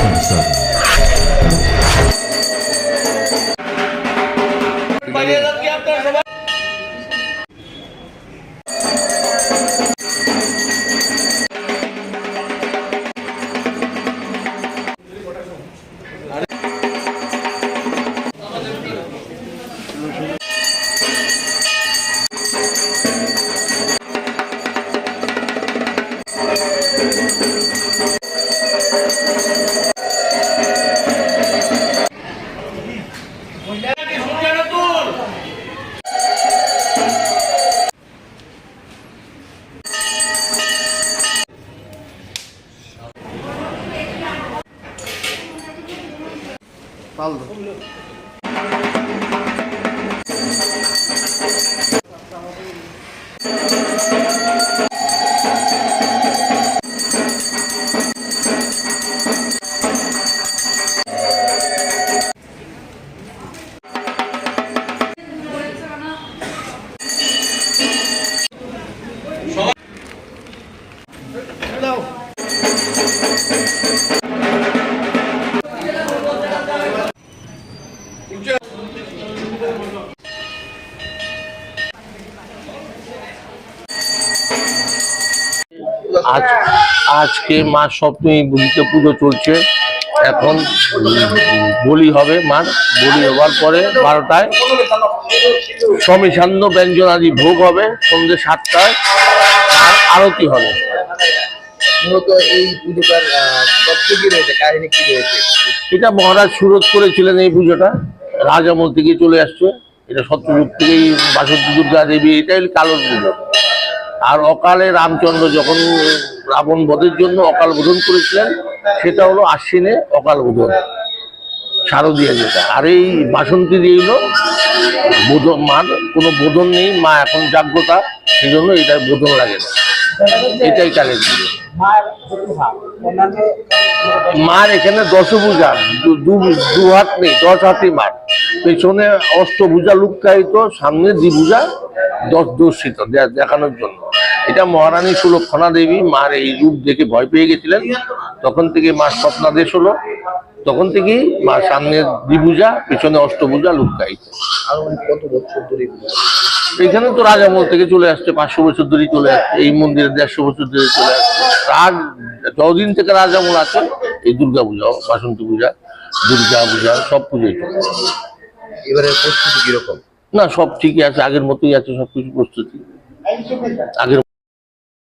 सांसद Thank you. Gol! Kaldı. আজ আজকে মা সপ্তমী বুঝিতে পুজো চলছে। এখন বলি হবে মার। বলি হওয়ার পরে বারোটায় সমিসান্ন ব্যঞ্জন আদি ভোগ হবে সন্ধ্যে সাতটায়। আর আরতি হবে। মূলত এই পুজোটার কি রয়েছে? কাহিনী কি রয়েছে? এটা মহারাজ সুরত করেছিলেন এই পুজোটা। রাজামল থেকে চলে আসছে। এটা সত্যযুগ থেকেই বাসন্তী দুর্গা দেবী এটাই কালোর পুজো। আর অকালে রামচন্দ্র যখন রাবণ বধের জন্য অকাল বোধন করেছিলেন, সেটা হলো আশ্বিনে অকাল বোধন, শারদীয়া যেটা। আর এই বাসন্তী দিয়ে হলো বোধন, মার কোনো বোধন নেই, মা এখন জাগ্রতা সেই জন্য এটা বোধন লাগে না। এটাই পুজো মার এখানে দশভুজা, দু- দু- হাত নেই, দশ হাতই মার। পেছনে অষ্টভুজা লুকায়িত সামনে দ্বিভুজা দশ দর্শিত দেখানোর জন্য। এটা মহারানী সুলক্ষণা দেবী, মার এই রূপ দেখে ভয় পেয়ে গেছিলেন। তখন থেকে মার স্বপ্নাদেশ হলো। তখন থেকেই মা সামনে দ্বিভুজা, পেছনে অষ্টভুজা লুকায়িত আরও কত ধরে এখানে তো রাজামল থেকে চলে আসছে, পাঁচশো বছর ধরেই চলে আসছে, এই মন্দিরে দেড়শো বছর ধরে চলে আসছে। রাজ যতদিন থেকে রাজামল আছে, এই দুর্গা পূজা বাসন্তী পূজা, দুর্গা পূজা, সব পুজোই চলে। এবারের প্রস্তুতি কীরকম? না সব ঠিকই আছে আগের মতোই আছে সবকিছু প্রস্তুতি। আগের